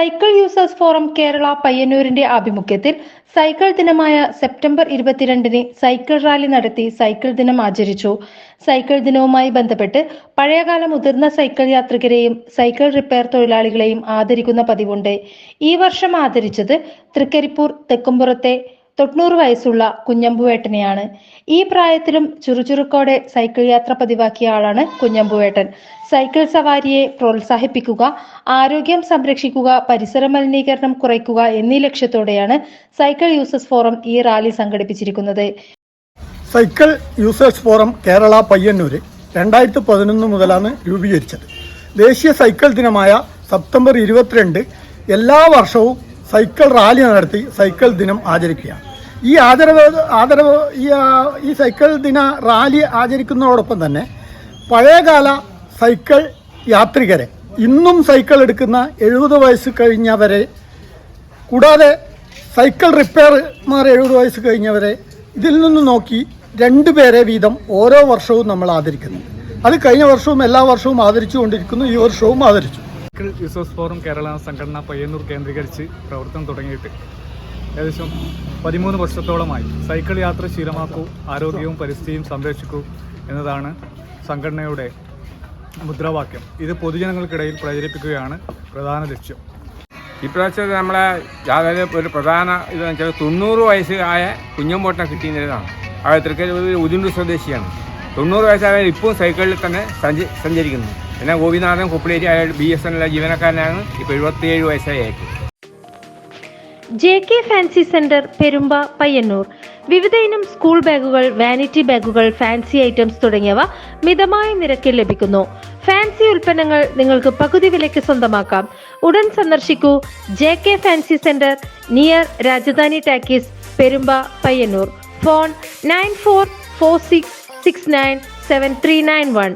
Cycle users forum Kerala പയ്യന്നൂരിന്റെ ആഭിമുഖ്യത്തിൽ cycle ദിനമായ സെപ്റ്റംബർ ഇരുപത്തിരണ്ടിന് സൈക്കിൾ റാലി നടത്തി സൈക്കിൾ ദിനം ആചരിച്ചു. സൈക്കിൾ ദിനവുമായി ബന്ധപ്പെട്ട് പഴയകാല മുതിർന്ന സൈക്കിൾ യാത്രികരെയും സൈക്കിൾ റിപ്പയർ തൊഴിലാളികളെയും ആദരിക്കുന്ന പതിവുണ്ട്. ഈ വർഷം ആദരിച്ചത് തൃക്കരിപ്പൂർ തെക്കുംപുറത്തെ തൊണ്ണൂറ് വയസ്സുള്ള കുഞ്ഞമ്പുവേട്ടനെയാണ്. ഈ പ്രായത്തിലും ചുറുചുറുക്കോടെ സൈക്കിൾ യാത്ര പതിവാക്കിയ ആളാണ് കുഞ്ഞമ്പുവേട്ടൻ. സൈക്കിൾ സവാരിയെ പ്രോത്സാഹിപ്പിക്കുക ആരോഗ്യം സംരക്ഷിക്കുക പരിസര മലിനീകരണം കുറയ്ക്കുക എന്നീ ലക്ഷ്യത്തോടെയാണ് സൈക്കിൾ യൂസേഴ്സ് ഫോറം ഈ റാലി സംഘടിപ്പിച്ചിരിക്കുന്നത്. Cycle users forum Kerala Payyanur രണ്ടായിരത്തി പതിനൊന്ന് മുതലാണ് രൂപീകരിച്ചത്. ദേശീയ സൈക്കിൾ ദിനമായ സെപ്റ്റംബർ ഇരുപത്തിരണ്ട് എല്ലാ വർഷവും സൈക്കിൾ റാലി നടത്തി സൈക്കിൾ ദിനം ആചരിക്കുകയാണ്. ഈ ആദരവ് ആദരവ് ഈ സൈക്കിൾ ദിന റാലി ആചരിക്കുന്നതോടൊപ്പം തന്നെ പഴയകാല സൈക്കിൾ യാത്രികരെ ഇന്നും സൈക്കിൾ എടുക്കുന്ന എഴുപത് വയസ്സ് കഴിഞ്ഞവരെ കൂടാതെ സൈക്കിൾ റിപ്പയർമാർ എഴുപത് വയസ്സ് കഴിഞ്ഞവരെ ഇതിൽ നിന്ന് നോക്കി രണ്ടു പേരെ വീതം ഓരോ വർഷവും നമ്മൾ ആദരിക്കുന്നു അത് കഴിഞ്ഞ വർഷവും എല്ലാ വർഷവും ആദരിച്ചുകൊണ്ടിരിക്കുന്നു ഈ വർഷവും ആദരിച്ചു. സൈക്കിൾ യൂസേഴ്സ് ഫോറം കേരള സംഘടന പയ്യന്നൂർ കേന്ദ്രീകരിച്ച് പ്രവർത്തനം തുടങ്ങിയിട്ട് ഏകദേശം പതിമൂന്ന് വർഷത്തോളമായി. സൈക്കിൾ യാത്ര ശീലമാക്കൂ ആരോഗ്യവും പരിസ്ഥിതിയും സംരക്ഷിക്കൂ എന്നതാണ് സംഘടനയുടെ മുദ്രാവാക്യം. ഇത് പൊതുജനങ്ങൾക്കിടയിൽ പ്രചരിപ്പിക്കുകയാണ് പ്രധാന ലക്ഷ്യം. ഇപ്രാവശ്യത്തെ നമ്മളെ ജാഥയിലെ ഒരു പ്രധാന ഇതെന്ന് വെച്ചാൽ തൊണ്ണൂറ് വയസ്സ് ആയ കുഞ്ഞമ്പോട്ടനെ കിട്ടിയതാണ് ആ തൃക്കരിപ്പൂർ ഉദിണ്ടു സ്വദേശിയാണ്. തൊണ്ണൂറ് വയസ്സായ ഇപ്പോൾ സൈക്കിളിൽ തന്നെ സഞ്ചി സഞ്ചരിക്കുന്നു. പിന്നെ ഗോപിനാഥൻ കൊപ്പിളേരി അയാൾ ബി എസ് എൻ എൽ ജീവനക്കാരനാണ്. ഇപ്പോൾ എഴുപത്തിയേഴ് വയസ്സായി. അയക്കും J K fancy centre Perumba Payyanur വിവിധ ഇനം സ്കൂൾ ബാഗുകൾ വാനിറ്റി ബാഗുകൾ ഫാൻസി ഐറ്റംസ് തുടങ്ങിയവ മിതമായ നിരക്കിൽ ലഭിക്കുന്നു. ഫാൻസി ഉൽപ്പന്നങ്ങൾ നിങ്ങൾക്ക് പകുതി വിലയ്ക്ക് സ്വന്തമാക്കാം. ഉടൻ സന്ദർശിക്കൂ J K fancy centre near Rajdhani talkies Perumba Payyanur phone nine four four six six nine seven three nine one